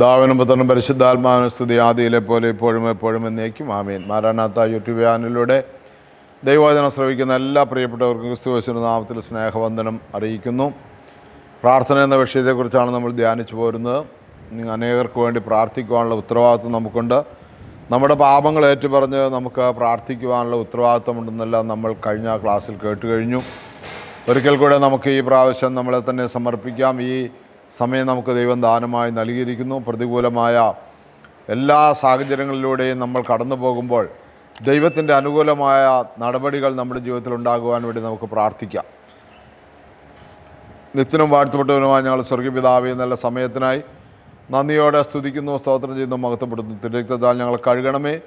ദാവനും പുത്രനും പരിശുദ്ധാത്മാവിനും സ്തുതി. പോലെ ഇപ്പോഴും എപ്പോഴും എന്നേക്കും. ആമീൻ. മാരാനാത്ത യൂട്യൂബ് ചാനലിലൂടെ ദൈവവചനം ശ്രവിക്കുന്ന എല്ലാ പ്രിയപ്പെട്ടവർക്കും ക്രിസ്തുവശുവിന്റെ നാമത്തിൽ സ്നേഹവന്ദനം അറിയിക്കുന്നു. പ്രാർത്ഥന എന്ന വിഷയത്തെക്കുറിച്ചാണ് നമ്മൾ ധ്യാനിച്ചു പോരുന്നത്. അനേകർക്ക് വേണ്ടി പ്രാർത്ഥിക്കുവാനുള്ള ഉത്തരവാദിത്വം നമുക്കുണ്ട്. നമ്മുടെ പാപങ്ങൾ ഏറ്റുപറഞ്ഞ് നമുക്ക് പ്രാർത്ഥിക്കുവാനുള്ള ഉത്തരവാദിത്വമുണ്ടെന്നെല്ലാം നമ്മൾ കഴിഞ്ഞ ക്ലാസ്സിൽ കേട്ടുകഴിഞ്ഞു. ഒരിക്കൽ കൂടെ നമുക്ക് ഈ പ്രാവശ്യം നമ്മളെ തന്നെ സമർപ്പിക്കാം. ഈ സമയം നമുക്ക് ദൈവം ദാനമായി നൽകിയിരിക്കുന്നു. പ്രതികൂലമായ എല്ലാ സാഹചര്യങ്ങളിലൂടെയും നമ്മൾ കടന്നു പോകുമ്പോൾ ദൈവത്തിന്റെ അനുകൂലമായ നടപടികൾ നമ്മുടെ ജീവിതത്തിൽ ഉണ്ടാകുവാൻ വേണ്ടി നമുക്ക് പ്രാർത്ഥിക്കാം. നിത്യനും വാഴ്ത്തപ്പെട്ടവനുമായി ഞങ്ങൾ സ്വർഗീയപിതാവി എന്നുള്ള സമയത്തിനായി നന്ദിയോടെ സ്തുതിക്കുന്നു സ്തോത്രം ചെയ്യുന്നു മഹത്വപ്പെടുന്നു തിരക്തത്താൽ ഞങ്ങൾ കഴുകണമേ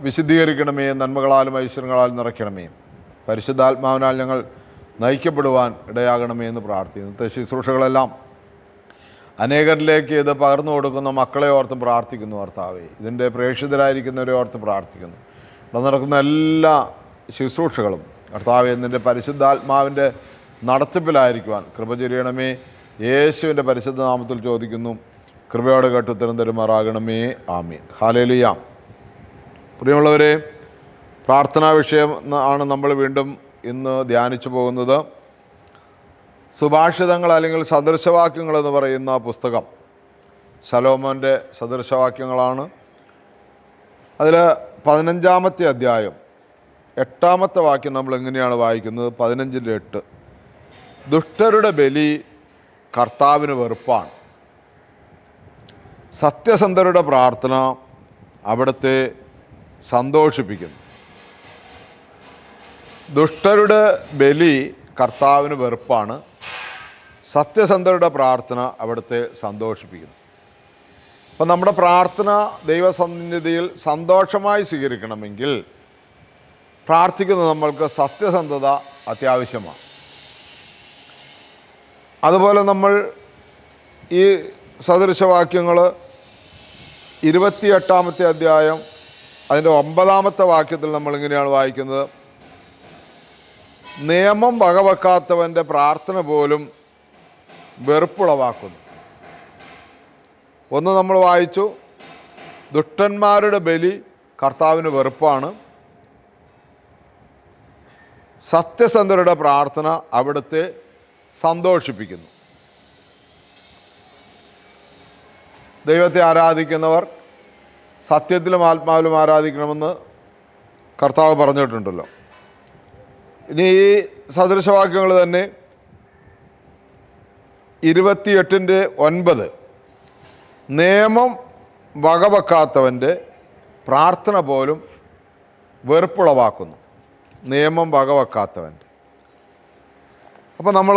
വിശുദ്ധീകരിക്കണമേ നന്മകളാലും ഐശ്വര്യങ്ങളാലും നിറയ്ക്കണമേ. പരിശുദ്ധാത്മാവിനാൽ ഞങ്ങൾ നയിക്കപ്പെടുവാൻ ഇടയാകണമേ എന്ന് പ്രാർത്ഥിക്കുന്നു. ശുശ്രൂഷകളെല്ലാം അനേകരിലേക്ക് ഇത് പകർന്നു കൊടുക്കുന്ന മക്കളെ ഓർത്ത് പ്രാർത്ഥിക്കുന്നു കർത്താവേ. ഇതിന്റെ പ്രേക്ഷിതരായിരിക്കുന്നവരെ ഓർത്ത് പ്രാർത്ഥിക്കുന്നു. ഇവിടെ നടക്കുന്ന എല്ലാ ശുശ്രൂഷകളും ഭർത്താവ് എന്നിന്റെ പരിശുദ്ധാത്മാവിന്റെ നടത്തിപ്പിലായിരിക്കുവാൻ കൃപ ചൊരിയണമേ. യേശുവിന്റെ പരിശുദ്ധ നാമത്തിൽ ചോദിക്കുന്നു. കൃപയോടെ കേട്ട് ഉത്തരം തരുമാറാകണമേ. ആമീൻ. ഹാലേലിയ പ്രിയമുള്ളവരെ പ്രാർത്ഥനാ വിഷയം ആണ് നമ്മൾ വീണ്ടും ഇന്ന് ധ്യാനിച്ചു പോകുന്നത്. സുഭാഷിതങ്ങൾ അല്ലെങ്കിൽ സദൃശവാക്യങ്ങൾ എന്ന് പറയുന്ന പുസ്തകം ശലോമോന്റെ സദൃശവാക്യങ്ങളാണ്. അതിൽ പതിനഞ്ചാമത്തെ അധ്യായം എട്ടാമത്തെ വാക്യം നമ്മൾ എങ്ങനെയാണ് വായിക്കുന്നത്? പതിനഞ്ചിന്റെ എട്ട്. ദുഷ്ടരുടെ ബലി കർത്താവിന് വെറുപ്പാണ്. സത്യസന്ധരുടെ പ്രാർത്ഥന അവിടുത്തെ സന്തോഷിപ്പിക്കുന്നു. ദുഷ്ടരുടെ ബലി കർത്താവിന് വെറുപ്പാണ്. സത്യസന്ധരുടെ പ്രാർത്ഥന അവിടുത്തെ സന്തോഷിപ്പിക്കുന്നു. അപ്പം നമ്മുടെ പ്രാർത്ഥന ദൈവസന്നിധിയിൽ സന്തോഷമായി സ്വീകരിക്കണമെങ്കിൽ പ്രാർത്ഥിക്കുന്ന നമ്മൾക്ക് സത്യസന്ധത അത്യാവശ്യമാണ്. അതുപോലെ നമ്മൾ ഈ സദൃശവാക്യങ്ങൾ ഇരുപത്തിയെട്ടാമത്തെ അധ്യായം അതിന്റെ ഒമ്പതാമത്തെ വാക്യത്തിൽ നമ്മൾ ഇങ്ങനെയാണ് വായിക്കുന്നത്. നിയമം വകവെക്കാത്തവന്റെ പ്രാർത്ഥന പോലും വെറുപ്പുളവാക്കുന്നു. ഒന്ന് നമ്മൾ വായിച്ചു ദുഷ്ടന്മാരുടെ ബലി കർത്താവിന് വെറുപ്പാണ്. സത്യസന്ധരുടെ പ്രാർത്ഥന അവിടുത്തെ സന്തോഷിപ്പിക്കുന്നു. ദൈവത്തെ ആരാധിക്കുന്നവർ സത്യത്തിലും ആത്മാവിലും ആരാധിക്കണമെന്ന് കർത്താവ് പറഞ്ഞിട്ടുണ്ടല്ലോ. ഇനി ഈ സദൃശവാക്യങ്ങൾ തന്നെ ഇരുപത്തിയെട്ടിന്റെ ഒൻപത്. നിയമം വകവെക്കാത്തവന്റെ പ്രാർത്ഥന പോലും വെറുപ്പുളവാക്കുന്നു. നിയമം വകവെക്കാത്തവന്റെ. അപ്പോൾ നമ്മൾ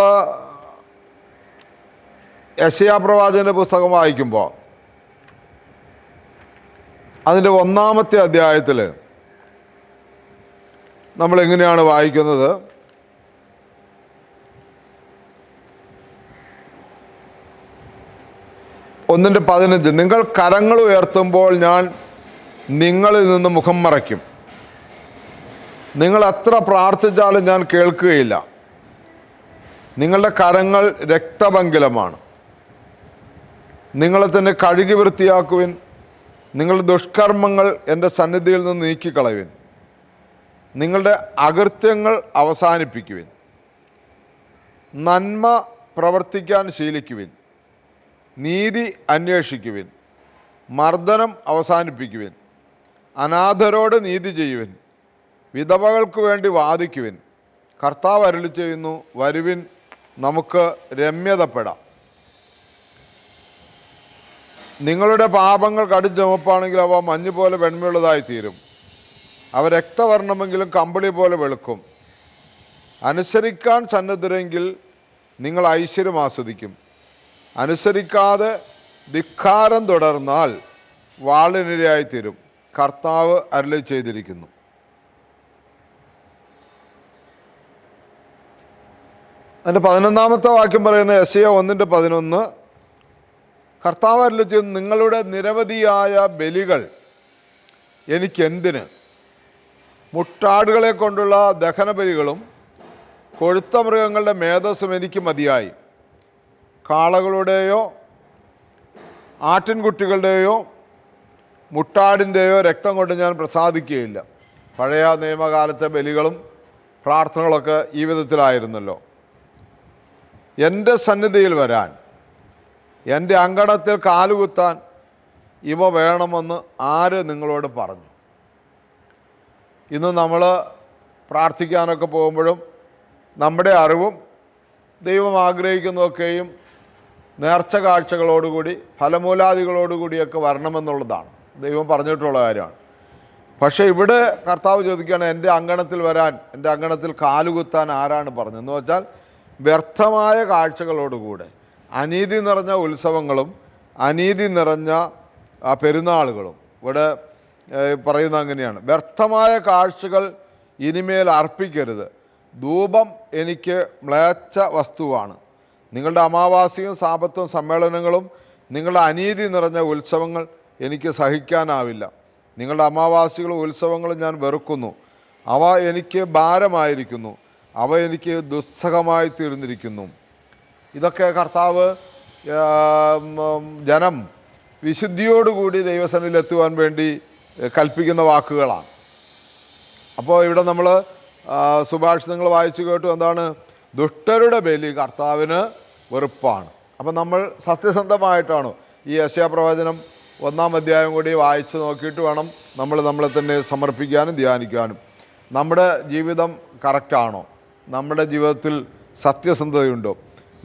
യശയാപ്രവാചന്റെ പുസ്തകം വായിക്കുമ്പോൾ അതിന്റെ ഒന്നാമത്തെ അധ്യായത്തിൽ നമ്മൾ എങ്ങനെയാണ് വായിക്കുന്നത്? ഒന്നിന്റെ പതിനഞ്ച് നിങ്ങൾ കരങ്ങൾ ഉയർത്തുമ്പോൾ ഞാൻ നിങ്ങളിൽ നിന്ന് മുഖം മറയ്ക്കും. നിങ്ങൾ എത്ര പ്രാർത്ഥിച്ചാലും ഞാൻ കേൾക്കുകയില്ല. നിങ്ങളുടെ കരങ്ങൾ രക്തപങ്കിലമാണ് നിങ്ങളെ തന്നെ കഴുകി വൃത്തിയാക്കുവിൻ. നിങ്ങളുടെ ദുഷ്കർമ്മങ്ങൾ എന്റെ സന്നിധിയിൽ നിന്ന് നീക്കിക്കളയുവിൻ. നിങ്ങളുടെ അകൃത്യങ്ങൾ അവസാനിപ്പിക്കുവിൻ. നന്മ പ്രവർത്തിക്കാൻ ശീലിക്കുവിൻ. നീതി അന്വേഷിക്കുവിൻ. മർദ്ദനം അവസാനിപ്പിക്കുവിൻ. അനാഥരോട് നീതി ചെയ്യുവിൻ. വിധവകൾക്ക് വേണ്ടി വാദിക്കുവിൻ. കർത്താവ് അരുളി ചെയ്യുന്നു വരുവിൻ നമുക്ക് രമ്യതപ്പെടാം. നിങ്ങളുടെ പാപങ്ങൾ കടിച്ചുമപ്പാണെങ്കിൽ അവ മഞ്ഞ് പോലെ വെണ്മയുള്ളതായി തീരും. അവ രക്തവർണമെങ്കിലും കമ്പിളി പോലെ വെളുക്കും. അനുസരിക്കാൻ സന്നദ്ധരെങ്കിൽ നിങ്ങൾ ഐശ്വര്യം ആസ്വദിക്കും. അനുസരിക്കാതെ ധിക്കാരം തുടർന്നാൽ വാളിനിരയായി തീരും കർത്താവ് അരളി ചെയ്തിരിക്കുന്നു. അതിന്റെ പതിനൊന്നാമത്തെ വാക്യം പറയുന്ന എസ് എ ഒന്നിന്റെ പതിനൊന്ന്. കർത്താവ് അരളി ചെയ്യുന്നു നിങ്ങളുടെ നിരവധിയായ ബലികൾ എനിക്കെന്തിന്? മുട്ടാടുകളെ കൊണ്ടുള്ള ദഹനബലികളും കൊഴുത്ത മൃഗങ്ങളുടെ മേധസ്സും എനിക്ക് മതിയായി. കാളകളുടെയോ ആട്ടിൻകുട്ടികളുടെയോ മുട്ടാടിന്റെയോ രക്തം കൊണ്ട് ഞാൻ പ്രസാദിക്കുകയില്ല. പഴയ നിയമകാലത്തെ ബലികളും പ്രാർത്ഥനകളൊക്കെ ഈ വിധത്തിലായിരുന്നല്ലോ. എന്റെ സന്നിധിയിൽ വരാൻ എന്റെ അങ്കണത്തിൽ കാലുകുത്താൻ ഇവ വേണമെന്ന് ആര് നിങ്ങളോട് പറഞ്ഞു? ഇന്ന് നമ്മൾ പ്രാർത്ഥിക്കാനൊക്കെ പോകുമ്പോഴും നമ്മുടെ അറിവും ദൈവം ആഗ്രഹിക്കുന്നതൊക്കെയും നേർച്ച കാഴ്ചകളോടുകൂടി ഫലമൂലാദികളോടുകൂടിയൊക്കെ വരണമെന്നുള്ളതാണ്. ദൈവം പറഞ്ഞിട്ടുള്ള കാര്യമാണ്. പക്ഷേ ഇവിടെ കർത്താവ് ചോദിക്കുകയാണ് എന്റെ അങ്കണത്തിൽ വരാൻ എന്റെ അങ്കണത്തിൽ കാലുകുത്താൻ ആരാണ് പറഞ്ഞത്? എന്ന് വെച്ചാൽ വ്യർത്ഥമായ കാഴ്ചകളോടുകൂടെ അനീതി നിറഞ്ഞ ഉത്സവങ്ങളും അനീതി നിറഞ്ഞ പെരുന്നാളുകളും ഇവിടെ പറയുന്ന അങ്ങനെയാണ്. വ്യർത്ഥമായ കാഴ്ചകൾ ഇനിമേൽ അർപ്പിക്കരുത്. ധൂപം എനിക്ക് മ്ലേച്ഛ വസ്തുവാണ്. നിങ്ങളുടെ അമാവാസിയും സാപത്തും സമ്മേളനങ്ങളും നിങ്ങളുടെ അനീതി നിറഞ്ഞ ഉത്സവങ്ങൾ എനിക്ക് സഹിക്കാനാവില്ല. നിങ്ങളുടെ അമാവാസികളും ഉത്സവങ്ങളും ഞാൻ വെറുക്കുന്നു. അവ എനിക്ക് ഭാരമായിരിക്കുന്നു. അവ എനിക്ക് ദുസ്സഹമായി തീർന്നിരിക്കുന്നു. ഇതൊക്കെ കർത്താവ് ജനം വിശുദ്ധിയോടുകൂടി ദൈവസനിലെത്തുവാൻ വേണ്ടി കൽപ്പിക്കുന്ന വാക്കുകളാണ്. അപ്പോൾ ഇവിടെ നമ്മൾ സുഭാഷിതങ്ങൾ വായിച്ചു കേട്ടു എന്താണ്? ദുഷ്ടരുടെ ബലി കർത്താവിന് വെറുപ്പാണ്. അപ്പം നമ്മൾ സത്യസന്ധമായിട്ടാണ് ഈ യശയാപ്രവചനം ഒന്നാം അധ്യായം കൂടി വായിച്ച് നോക്കിയിട്ട് വേണം നമ്മൾ നമ്മളെ തന്നെ സമർപ്പിക്കാനും ധ്യാനിക്കാനും. നമ്മുടെ ജീവിതം കറക്റ്റാണോ നമ്മുടെ ജീവിതത്തിൽ സത്യസന്ധതയുണ്ടോ?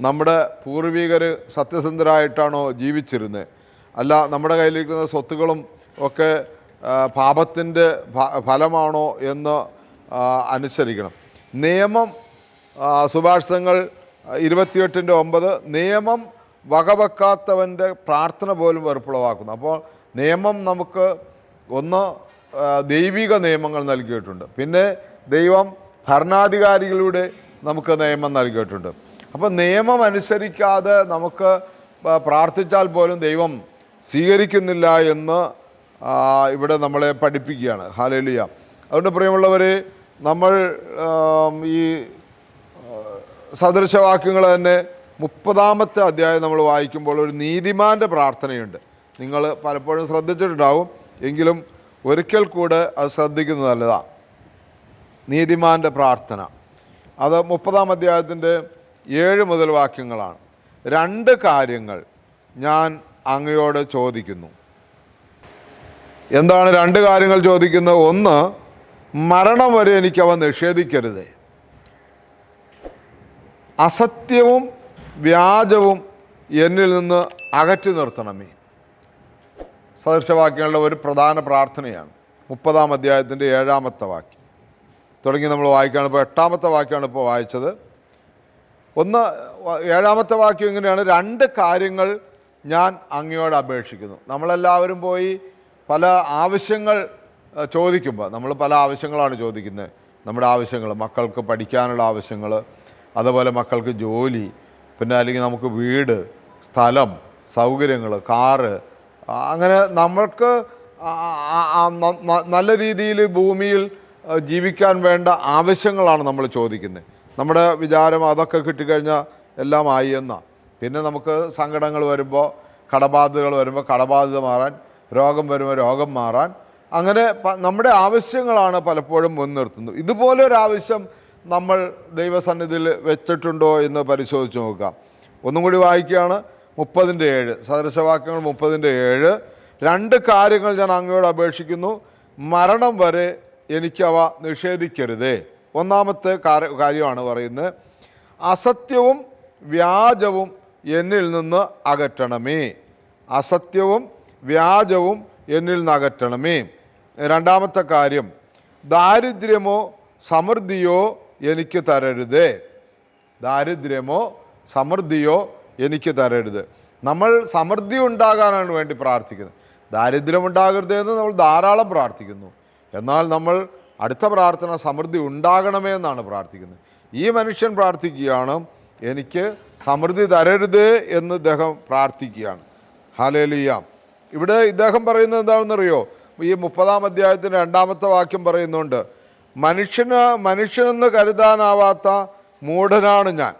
നമ്മുടെ പൂർവികർ സത്യസന്ധരായിട്ടാണോ ജീവിച്ചിരുന്നത് അല്ല നമ്മുടെ കയ്യിലിരിക്കുന്ന സ്വത്തുക്കളും ഒക്കെ പാപത്തിന്റെ ഫലമാണോ എന്ന് അനുസരിക്കണം. നിയമം സുഭാഷിതങ്ങൾ ഇരുപത്തിയെട്ടിന്റെ ഒമ്പത് നിയമം വകവെക്കാത്തവന്റെ പ്രാർത്ഥന പോലും വെറുപ്പുളവാക്കുന്നു. അപ്പോൾ നിയമം നമുക്ക് ഒന്ന് ദൈവിക നിയമങ്ങൾ നൽകിയിട്ടുണ്ട്. പിന്നെ ദൈവം ഭരണാധികാരികളുടെ നമുക്ക് നിയമം നൽകിയിട്ടുണ്ട്. അപ്പോൾ നിയമം അനുസരിക്കാതെ നമുക്ക് പ്രാർത്ഥിച്ചാൽ പോലും ദൈവം സ്വീകരിക്കുന്നില്ല എന്ന് ഇവിടെ നമ്മളെ പഠിപ്പിക്കുകയാണ്. ഹാലേലിയ. അതുകൊണ്ട് പ്രിയമുള്ളവർ നമ്മൾ ഈ സദൃശവാക്യങ്ങൾ തന്നെ മുപ്പതാമത്തെ അധ്യായം നമ്മൾ വായിക്കുമ്പോൾ ഒരു നീതിമാന്റെ പ്രാർത്ഥനയുണ്ട്. നിങ്ങൾ പലപ്പോഴും ശ്രദ്ധിച്ചിട്ടുണ്ടാവും. എങ്കിലും ഒരിക്കൽ കൂടെ അത് ശ്രദ്ധിക്കുന്നത് നല്ലതാണ് നീതിമാന്റെ പ്രാർത്ഥന. അത് മുപ്പതാം അധ്യായത്തിന്റെ ഏഴ് മുതൽ വാക്യങ്ങളാണ്. രണ്ട് കാര്യങ്ങൾ ഞാൻ അങ്ങയോട് ചോദിക്കുന്നു. എന്താണ് രണ്ട് കാര്യങ്ങൾ ചോദിക്കുന്നത്? ഒന്ന് മരണം വരെ എനിക്ക് അവ നിഷേധിക്കരുതേ. അസത്യവും വ്യാജവും എന്നിൽ നിന്ന് അകറ്റി നിർത്തണമേ. സദൃശവാക്യങ്ങളുടെ ഒരു പ്രധാന പ്രാർത്ഥനയാണ്. മുപ്പതാം അധ്യായത്തിന്റെ ഏഴാമത്തെ വാക്യം. തുടങ്ങി നമ്മൾ വായിക്കുകയാണ് ഇപ്പോൾ എട്ടാമത്തെ വാക്യമാണ് ഇപ്പോൾ വായിച്ചത്. ഒന്ന് ഏഴാമത്തെ വാക്യം ഇങ്ങനെയാണ്. രണ്ട് കാര്യങ്ങൾ ഞാൻ അങ്ങയോട് അപേക്ഷിക്കുന്നു. നമ്മളെല്ലാവരും പോയി പല ആവശ്യങ്ങൾ ചോദിക്കുമ്പോൾ നമ്മൾ പല ആവശ്യങ്ങളാണ് ചോദിക്കുന്നത്. നമ്മുടെ ആവശ്യങ്ങൾ മക്കൾക്ക് പഠിക്കാനുള്ള ആവശ്യങ്ങൾ അതുപോലെ മക്കൾക്ക് ജോലി പിന്നെ അല്ലെങ്കിൽ നമുക്ക് വീട് സ്ഥലം സൗകര്യങ്ങൾ കാറ് അങ്ങനെ നമ്മൾക്ക് നല്ല രീതിയിൽ ഭൂമിയിൽ ജീവിക്കാൻ വേണ്ട ആവശ്യങ്ങളാണ് നമ്മൾ ചോദിക്കുന്നത്. നമ്മുടെ വിചാരം അതൊക്കെ കിട്ടിക്കഴിഞ്ഞാൽ എല്ലാം ആയി എന്നാ. പിന്നെ നമുക്ക് സങ്കടങ്ങൾ വരുമ്പോൾ കടബാധ്യതകൾ വരുമ്പോൾ കടബാധിത മാറാൻ രോഗം വരുമ്പോൾ രോഗം മാറാൻ അങ്ങനെ നമ്മുടെ ആവശ്യങ്ങളാണ് പലപ്പോഴും മുൻനിർത്തുന്നത്. ഇതുപോലെ ഒരു ആവശ്യം നമ്മൾ ദൈവസന്നിധിയിൽ വെച്ചിട്ടുണ്ടോ എന്ന് പരിശോധിച്ച് നോക്കാം. ഒന്നും കൂടി വായിക്കുകയാണ്. മുപ്പതിന്റെ ഏഴ്. സദൃശവാക്യങ്ങൾ മുപ്പതിന്റെ ഏഴ്. രണ്ട് കാര്യങ്ങൾ ഞാൻ അങ്ങയോട് അപേക്ഷിക്കുന്നു. മരണം വരെ എനിക്കവ നിഷേധിക്കരുതേ. ഒന്നാമത്തെ കാര- കാര്യമാണ് പറയുന്നത്. അസത്യവും വ്യാജവും എന്നിൽ നിന്ന് അകറ്റണമേ. അസത്യവും വ്യാജവും എന്നിൽ നിന്ന് അകറ്റണമേ. രണ്ടാമത്തെ കാര്യം. ദാരിദ്ര്യമോ സമൃദ്ധിയോ എനിക്ക് തരരുത്. ദാരിദ്ര്യമോ സമൃദ്ധിയോ എനിക്ക് തരരുത്. നമ്മൾ സമൃദ്ധി ഉണ്ടാകാനാണ് വേണ്ടി പ്രാർത്ഥിക്കുന്നത്. ദാരിദ്ര്യം ഉണ്ടാകരുത് എന്ന് നമ്മൾ ധാരാളം പ്രാർത്ഥിക്കുന്നു. എന്നാൽ നമ്മൾ അടുത്ത പ്രാർത്ഥന സമൃദ്ധി ഉണ്ടാകണമേ എന്നാണ് പ്രാർത്ഥിക്കുന്നത്. ഈ മനുഷ്യൻ പ്രാർത്ഥിക്കുകയാണ് എനിക്ക് സമൃദ്ധി തരരുത് എന്ന് ഇദ്ദേഹം പ്രാർത്ഥിക്കുകയാണ്. ഹാലേലിയാം ഇവിടെ ഇദ്ദേഹം പറയുന്നത് എന്താണെന്നറിയോ? ഈ മുപ്പതാം അധ്യായത്തിന്റെ രണ്ടാമത്തെ വാക്യം പറയുന്നുണ്ട്. മനുഷ്യന് മനുഷ്യനെന്ന് കരുതാനാവാത്ത മൂഢനാണ് ഞാൻ.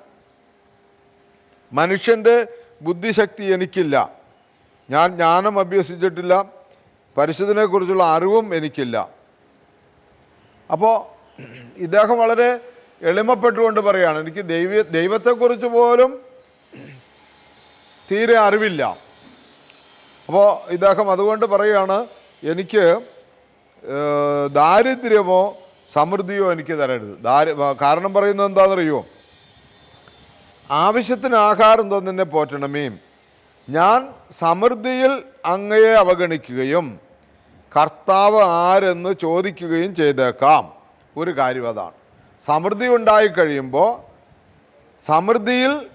മനുഷ്യന്റെ ബുദ്ധിശക്തി എനിക്കില്ല. ഞാൻ ജ്ഞാനം അഭ്യസിച്ചിട്ടില്ല. പരിശുദ്ധനെക്കുറിച്ചുള്ള അറിവും എനിക്കില്ല. അപ്പോൾ ഇദ്ദേഹം വളരെ എളിമപ്പെട്ടുകൊണ്ട് പറയുകയാണ് എനിക്ക് ദൈവ ദൈവത്തെക്കുറിച്ച് പോലും തീരെ അറിവില്ല. അപ്പോൾ ഇദ്ദേഹം അതുകൊണ്ട് പറയുകയാണ് എനിക്ക് ദാരിദ്ര്യമോ സമൃദ്ധിയോ എനിക്ക് തരരുത്. ദാരി കാരണം പറയുന്നത് എന്താണെന്നറിയോ? ആവശ്യത്തിന് ആഹാരം തന്നെ പോറ്റണമേ. ഞാൻ സമൃദ്ധിയിൽ അങ്ങയെ അവഗണിക്കുകയും കർത്താവ് ആരെന്ന് ചോദിക്കുകയും ചെയ്തേക്കാം. ഒരു കാര്യം അതാണ്. സമൃദ്ധി ഉണ്ടായിക്കഴിയുമ്പോൾ സമൃദ്ധിയിൽ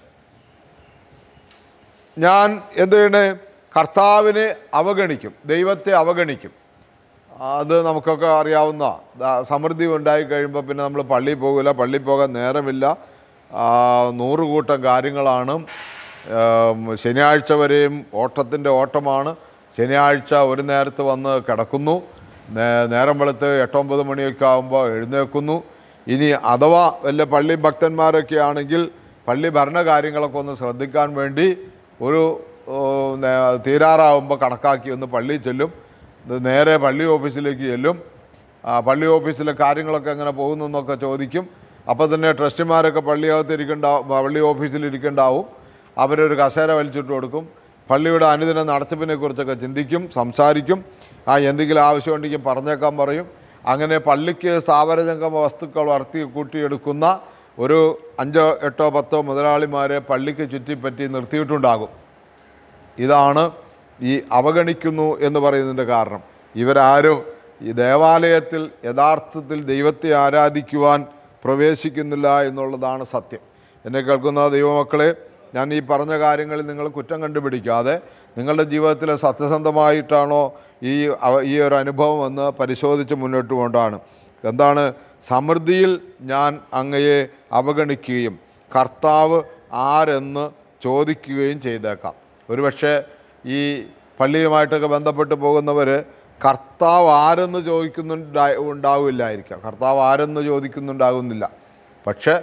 ഞാൻ എന്ത് ചെയ്യണേ? കർത്താവിനെ അവഗണിക്കും. ദൈവത്തെ അവഗണിക്കും. അത് നമുക്കൊക്കെ അറിയാവുന്ന. സമൃദ്ധി ഉണ്ടായി കഴിയുമ്പോൾ പിന്നെ നമ്മൾ പള്ളിയിൽ പോകില്ല പള്ളിയിൽ പോകാൻ നേരമില്ല. നൂറുകൂട്ടം നൂറ് കൂട്ടം കാര്യങ്ങളാണ്. ശനിയാഴ്ച വരെയും ഓട്ടത്തിന്റെ ഓട്ടമാണ്. ശനിയാഴ്ച ഒരു നേരത്ത് വന്ന് കിടക്കുന്നു. നേരം വെളുത്ത് എട്ടൊമ്പത് മണിയൊക്കെ ആകുമ്പോൾ എഴുന്നേൽക്കുന്നു. ഇനി അഥവാ വല്ല പള്ളി ഭക്തന്മാരൊക്കെ ആണെങ്കിൽ പള്ളി ഭരണകാര്യങ്ങളൊക്കെ ഒന്ന് ശ്രദ്ധിക്കാൻ വേണ്ടി ഒരു തീരാറാവുമ്പോൾ കണക്കാക്കി ഒന്ന് പള്ളിയിൽ ചെല്ലും. ഇത് നേരെ പള്ളി ഓഫീസിലേക്ക് ചെല്ലും. പള്ളി ഓഫീസിലെ കാര്യങ്ങളൊക്കെ എങ്ങനെ പോകുന്നു എന്നൊക്കെ ചോദിക്കും. അപ്പോൾ തന്നെ ട്രസ്റ്റിമാരൊക്കെ പള്ളിയകത്ത് ഇരിക്കണ്ടാവും പള്ളി ഓഫീസിൽ ഇരിക്കണ്ടാവും അവരൊരു കസേര വലിച്ചിട്ട് കൊടുക്കും. പള്ളിയുടെ അനുദിന നടത്തിപ്പിനെ കുറിച്ചൊക്കെ ചിന്തിക്കും സംസാരിക്കും. ആ എന്തെങ്കിലും ആവശ്യമുണ്ടെങ്കിൽ പറഞ്ഞേക്കാൻ പറയും. അങ്ങനെ പള്ളിക്ക് സ്ഥാപനജംഗമ വസ്തുക്കൾ വളർത്തി കൂട്ടിയെടുക്കുന്ന ഒരു അഞ്ചോ എട്ടോ പത്തോ മുതലാളിമാരെ പള്ളിക്ക് ചുറ്റിപ്പറ്റി നിർത്തിയിട്ടുണ്ടാകും. ഇതാണ് ഈ അവഗണിക്കുന്നു എന്ന് പറയുന്നതിന്റെ കാരണം. ഇവരാരും ഈ ദേവാലയത്തിൽ യഥാർത്ഥത്തിൽ ദൈവത്തെ ആരാധിക്കുവാൻ പ്രവേശിക്കുന്നില്ല എന്നുള്ളതാണ് സത്യം. എന്നെ കേൾക്കുന്ന ദൈവമക്കളെ ഞാൻ ഈ പറഞ്ഞ കാര്യങ്ങളിൽ നിങ്ങൾ കുറ്റം കണ്ടുപിടിക്കാതെ നിങ്ങളുടെ ജീവിതത്തിൽ സത്യസന്ധമായിട്ടാണോ ഈ ഈ ഒരു അനുഭവം എന്ന് പരിശോധിച്ച് മുന്നോട്ട് കൊണ്ടാണ്. എന്താണ്? സമൃദ്ധിയിൽ ഞാൻ അങ്ങയെ അവഗണിക്കുകയും കർത്താവ് ആരെന്ന് ചോദിക്കുകയും ചെയ്തേക്കാം. ഒരുപക്ഷെ ഈ പള്ളിയുമായിട്ടൊക്കെ ബന്ധപ്പെട്ട് പോകുന്നവർ കർത്താവ് ആരെന്ന് ചോദിക്കുന്നുണ്ടാ ഉണ്ടാവില്ലായിരിക്കാം. കർത്താവ് ആരെന്ന് ചോദിക്കുന്നുണ്ടാകുന്നില്ല. പക്ഷേ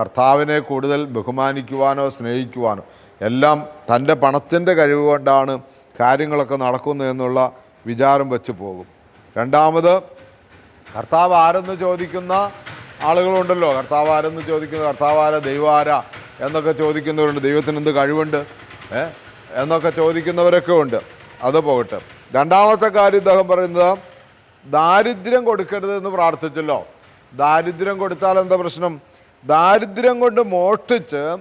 കർത്താവിനെ കൂടുതൽ ബഹുമാനിക്കുവാനോ സ്നേഹിക്കുവാനോ എല്ലാം തന്റെ പണത്തിന്റെ കഴിവ് കൊണ്ടാണ് കാര്യങ്ങളൊക്കെ നടക്കുന്നതെന്നുള്ള വിചാരം വെച്ച് പോകും. രണ്ടാമത് കർത്താവ് ആരെന്ന് ചോദിക്കുന്ന ആളുകളുണ്ടല്ലോ. കർത്താവ് ആരെന്ന് ചോദിക്കുന്ന കർത്താവ് ആര ദൈവം ആരാ എന്നൊക്കെ ചോദിക്കുന്നവരുണ്ട്. ദൈവത്തിന് എന്ത് കഴിവുണ്ട്? ഏ? എന്നൊക്കെ ചോദിക്കുന്നവരൊക്കെ ഉണ്ട്. അത് പോകട്ടെ. രണ്ടാമത്തെ കാര്യം ഇദ്ദേഹം പറയുന്നത് ദാരിദ്ര്യം കൊടുക്കരുത് എന്ന് പ്രാർത്ഥിച്ചല്ലോ. ദാരിദ്ര്യം കൊടുത്താൽ എന്താ പ്രശ്നം? ദാരിദ്ര്യം കൊണ്ട് മോഷ്ടിച്ച്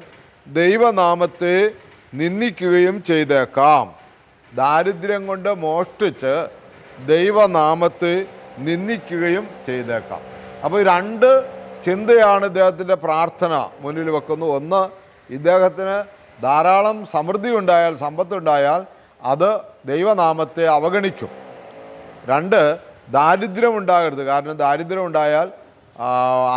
ദൈവനാമത്തെ നിന്ദിക്കുകയും ചെയ്തേക്കാം. ദാരിദ്ര്യം കൊണ്ട് മോഷ്ടിച്ച് ദൈവനാമത്തെ നിന്ദിക്കുകയും ചെയ്തേക്കാം. അപ്പോൾ രണ്ട് ചിന്തയാണ് ഇദ്ദേഹത്തിന്റെ പ്രാർത്ഥന മുന്നിൽ വെക്കുന്നു. ഒന്ന് ഇദ്ദേഹത്തിന് ധാരാളം സമൃദ്ധി ഉണ്ടായാൽ സമ്പത്തുണ്ടായാൽ അത് ദൈവനാമത്തെ അവഗണിക്കും. രണ്ട് ദാരിദ്ര്യം ഉണ്ടാകരുത് കാരണം ദാരിദ്ര്യം ഉണ്ടായാൽ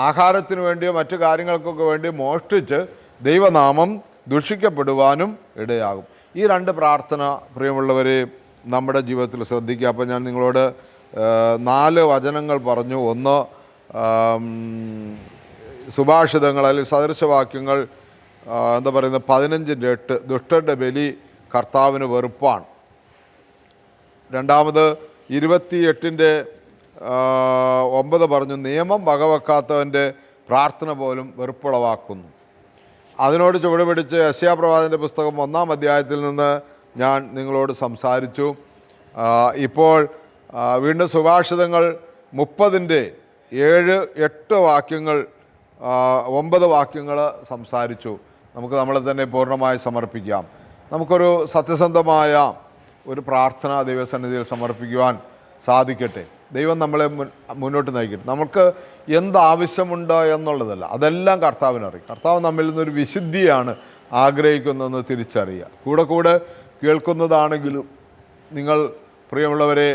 ആഹാരത്തിന് വേണ്ടിയോ മറ്റു കാര്യങ്ങൾക്കൊക്കെ വേണ്ടി മോഷ്ടിച്ച് ദൈവനാമം ദുഷിക്കപ്പെടുവാനും ഇടയാകും. ഈ രണ്ട് പ്രാർത്ഥന പ്രിയമുള്ളവരെ നമ്മുടെ ജീവിതത്തിൽ ശ്രദ്ധിക്കുക. അപ്പോൾ ഞാൻ നിങ്ങളോട് നാല് വചനങ്ങൾ പറഞ്ഞു. ഒന്ന് സുഭാഷിതങ്ങൾ അല്ലെങ്കിൽ സദൃശവാക്യങ്ങൾ എന്താ പറയുന്നത്? പതിനഞ്ചിന്റെ എട്ട് ദുഷ്ടന്റെ ബലി കർത്താവിന് വെറുപ്പാണ്. രണ്ടാമത് ഇരുപത്തി എട്ടിന്റെ ഒമ്പത് പറഞ്ഞു നിയമം വകവെക്കാത്തവന്റെ പ്രാർത്ഥന പോലും വെറുപ്പുളവാക്കുന്നു. അതിനോട് ചുവട് പിടിച്ച് യശ്യാപ്രവാദിന്റെ പുസ്തകം ഒന്നാം അധ്യായത്തിൽ നിന്ന് ഞാൻ നിങ്ങളോട് സംസാരിച്ചു. ഇപ്പോൾ വീണ്ടും സുഭാഷിതങ്ങൾ മുപ്പതിന്റെ ഏഴ് എട്ട് വാക്യങ്ങൾ ഒമ്പത് വാക്യങ്ങൾ സംസാരിച്ചു. നമുക്ക് നമ്മളെ തന്നെ പൂർണമായി സമർപ്പിക്കാം. നമുക്കൊരു സത്യസന്ധമായ ഒരു പ്രാർത്ഥന ദൈവസന്നിധിയിൽ സമർപ്പിക്കുവാൻ സാധിക്കട്ടെ. ദൈവം നമ്മളെ മുന്നോട്ട് നയിക്കട്ടെ. നമുക്ക് എന്താവശ്യമുണ്ട് എന്നുള്ളതല്ല അതെല്ലാം കർത്താവിനറിയും കർത്താവ് നമ്മിൽ നിന്നൊരു വിശുദ്ധിയാണ് ആഗ്രഹിക്കുന്നതെന്ന് തിരിച്ചറിയുക. കൂടെ കൂടെ കേൾക്കുന്നതാണെങ്കിലും നിങ്ങൾ പ്രിയമുള്ളവരെ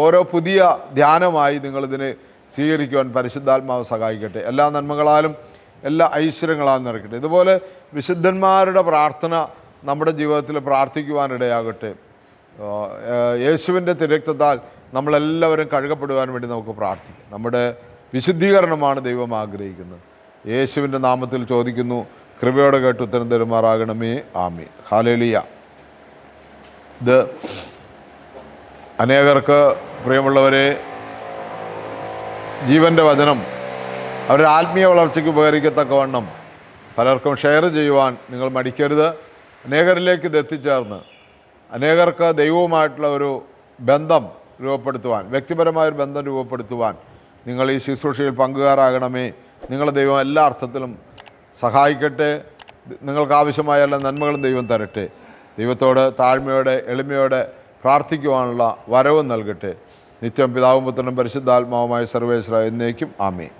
ഓരോ പുതിയ ധ്യാനമായി നിങ്ങളിതിനെ സ്വീകരിക്കുവാൻ പരിശുദ്ധാത്മാവ് സഹായിക്കട്ടെ. എല്ലാ നന്മകളാലും എല്ലാ ഐശ്വര്യങ്ങളാണ് നിറയ്ക്കട്ടെ. ഇതുപോലെ വിശുദ്ധന്മാരുടെ പ്രാർത്ഥന നമ്മുടെ ജീവിതത്തിൽ പ്രാർത്ഥിക്കുവാനിടയാകട്ടെ. യേശുവിന്റെ തിരക്തത്താൽ നമ്മളെല്ലാവരും കഴുകപ്പെടുവാൻ വേണ്ടി നമുക്ക് പ്രാർത്ഥിക്കാം. നമ്മുടെ വിശുദ്ധീകരണമാണ് ദൈവം ആഗ്രഹിക്കുന്നത്. യേശുവിന്റെ നാമത്തിൽ ചോദിക്കുന്നു കൃപയോടെ കേട്ട് ഉത്തരം തരുമാറാകണമേ. ആമി ഹാലേലിയ ഇത് അനേകർക്ക് പ്രിയമുള്ളവരെ ജീവന്റെ വചനം അവരുടെ ആത്മീയ വളർച്ചയ്ക്ക് ഉപകരിക്കത്തക്കവണ്ണം പലർക്കും ഷെയർ ചെയ്യുവാൻ നിങ്ങൾ മടിക്കരുത്. അനേകരിലേക്ക് ഇത് എത്തിച്ചേർന്ന് അനേകർക്ക് ദൈവവുമായിട്ടുള്ള ഒരു ബന്ധം രൂപപ്പെടുത്തുവാൻ വ്യക്തിപരമായൊരു ബന്ധം രൂപപ്പെടുത്തുവാൻ നിങ്ങൾ ഈ ശുശ്രൂഷയിൽ പങ്കുകാരാകണമേ. നിങ്ങളെ ദൈവം എല്ലാ അർത്ഥത്തിലും സഹായിക്കട്ടെ. നിങ്ങൾക്ക് ആവശ്യമായ എല്ലാ നന്മകളും ദൈവം തരട്ടെ. ദൈവത്തോട് താഴ്മയോടെ എളിമയോടെ പ്രാർത്ഥിക്കുവാനുള്ള വരവും നൽകട്ടെ. നിത്യം പിതാവും പുത്രനും പരിശുദ്ധാത്മാവുമായ സർവേശ്വര എന്നേക്കും. ആമേ